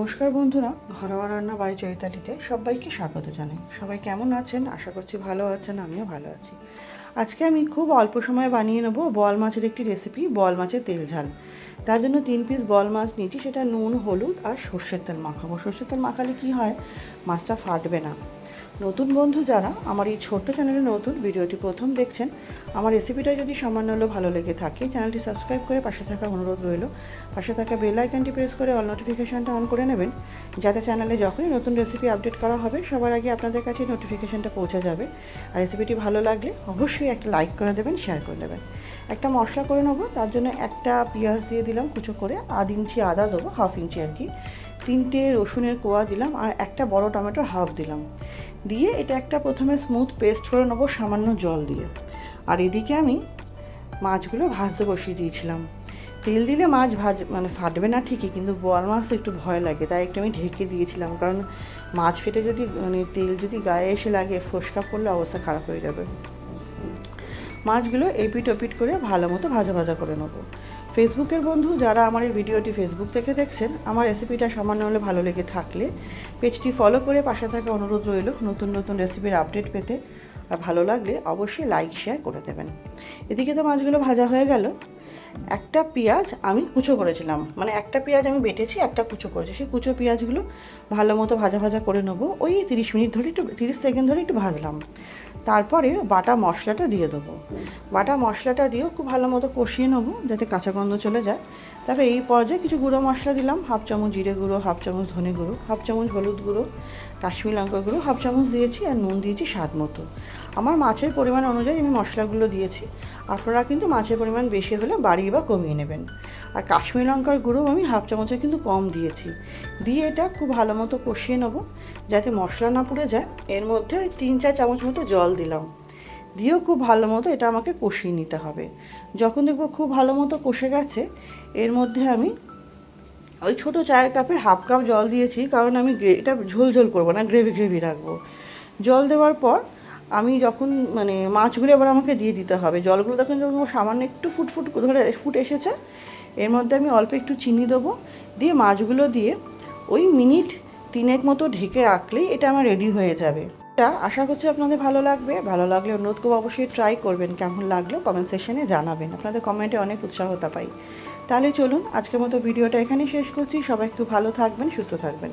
নমস্কার বন্ধুরা, ঘরোয়া রান্না বাই চৈতালিতে সবাইকে স্বাগত জানাই। সবাই কেমন আছেন? আশা করছি ভালো আছেন, আমিও ভালো আছি। আজকে আমি খুব অল্প সময়ে বানিয়ে নেব বল মাছের একটি রেসিপি বল মাছের তেল ঝাল। তার জন্য তিন পিস বল মাছ নিয়েছি, সেটা নুন, হলুদ আর সর্ষের তেল মাখাবো। সর্ষের তেল মাখালে কী হয়? মাছটা ফাটবে না। নতুন বন্ধু যারা, আমার এই ছোট্ট চ্যানেলে নতুন, ভিডিওটি প্রথম দেখছেন, আমার রেসিপিটা যদি সামান্য হলেও ভালো লেগে থাকে, চ্যানেলটি সাবস্ক্রাইব করে পাশে থাকা অনুরোধ রইল। পাশে থাকা বেল আইকনটি প্রেস করে অল নোটিফিকেশানটা অন করে নেবেন, যাতে চ্যানেলে যখনই নতুন রেসিপি আপডেট করা হবে, সবার আগে আপনাদের কাছে নোটিফিকেশানটা পৌঁছে যাবে। আর রেসিপিটি ভালো লাগলে অবশ্যই একটা লাইক করে দেবেন শেয়ার করে দেবেন। একটা মশলা করে নেব, তার জন্য একটা পেঁয়াজ দিয়ে দিলাম কুচো করে, আধ ইঞ্চি আদা দেবো হাফ ইঞ্চি আর কি। তিনটে রসুনের কোয়া দিলাম, আর একটা বড় টমেটোর হাফ দিলাম। দিয়ে এটা একটা প্রথমে স্মুথ পেস্ট করে নেব, সামান্য জল দিয়ে। আর এদিকে আমি মাছগুলো ভাজতে বসিয়ে দিয়েছিলাম। তেল দিলে মাছ ভাজ মানে ফাটবে না ঠিকই, কিন্তু বল মাছ তো একটু ভয় লাগে, তাই একটু আমি ঢেকে দিয়েছিলাম। কারণ মাছ ফেটে যদি মানে তেল যদি গায়ে এসে লাগে, ফোসকা পড়লে অবস্থা খারাপ হয়ে যাবে। মাছগুলো এপিট ওপিট করে ভালো মতো ভাজা ভাজা করে নেব। ফেসবুকের বন্ধু যারা আমার এই ভিডিওটি ফেসবুক থেকে দেখছেন, আমার রেসিপিটা সামান্য হলে ভালো লেগে থাকলে পেজটি ফলো করে পাশে থাকা অনুরোধ রইল নতুন নতুন রেসিপির আপডেট পেতে। আর ভালো লাগলে অবশ্যই লাইক শেয়ার করে দেবেন। এদিকে তো মাছগুলো ভাজা হয়ে গেল। একটা পেঁয়াজ আমি কুচো করেছিলাম। মানে একটা পেঁয়াজ আমি বেটেছি, একটা কুচো করেছি। সেই কুচো পেঁয়াজগুলো ভালো মতো ভাজা ভাজা করে নেব। ওই তিরিশ মিনিট ধরে একটু, তিরিশ সেকেন্ড ধরে একটু ভাজলাম। তারপরে বাটা মশলাটা দিয়ে দেবো। বাটা মশলাটা দিয়েও খুব ভালো মতো কষিয়ে নেব যাতে কাঁচা গন্ধ চলে যায়। তারপরে এই পর্যায়ে কিছু গুঁড়ো মশলা দিলাম, হাফ চামচ জিরে গুঁড়ো, হাফ চামচ ধনে গুঁড়ো, হাফ চামচ হলুদ গুঁড়ো, কাশ্মীর লঙ্কা গুঁড়ো, হাফ চামচ দিয়েছি আর নুন দিয়েছি স্বাদ মতো। আমার মাছের পরিমাণ অনুযায়ী আমি মশলাগুলো দিয়েছি। আপনারা কিন্তু মাছের পরিমাণ বেশি হলে বাড়িয়ে বা কমিয়ে নেবেন। আর কাশ্মীর লঙ্কার গুঁড়ো আমি হাফ চামচে কিন্তু কম দিয়েছি। দিয়ে এটা খুব ভালো মতো কষিয়ে নেব যাতে মশলা না পুড়ে যায়। এর মধ্যে ওই তিন চার চামচ মতো জল দিলাম। দিয়েও খুব ভালো মতো এটা আমাকে কষিয়ে নিতে হবে। যখন দেখব খুব ভালো মতো কষে গেছে, এর মধ্যে আমি ওই ছোটো চায়ের কাপের হাফ কাপ জল দিয়েছি, কারণ আমি গ্রে এটা ঝোল ঝোল করব না, গ্রেভি গ্রেভি রাখব। জল দেওয়ার পর আমি যখন মানে মাছগুলো এবার আমাকে দিয়ে দিতে হবে। জলগুলো তখন যখন সামান্য একটু ফুটফুট ধরে ফুট এসেছে, এর মধ্যে আমি অল্প একটু চিনি দেবো। দিয়ে মাছগুলো দিয়ে ওই মিনিট তিনেক মতো ঢেকে রাখলেই এটা আমার রেডি হয়ে যাবে। এটা আশা করছি আপনাদের ভালো লাগবে। ভালো লাগলে অনুরোধ করব অবশ্যই ট্রাই করবেন কেমন লাগল কমেন্ট সেকশনে জানাবেন। আপনাদের কমেন্টে অনেক উৎসাহতা পাই। তাহলে চলুন আজকের মতো ভিডিওটা এখানেই শেষ করছি। সবাই একটু ভালো থাকবেন, সুস্থ থাকবেন।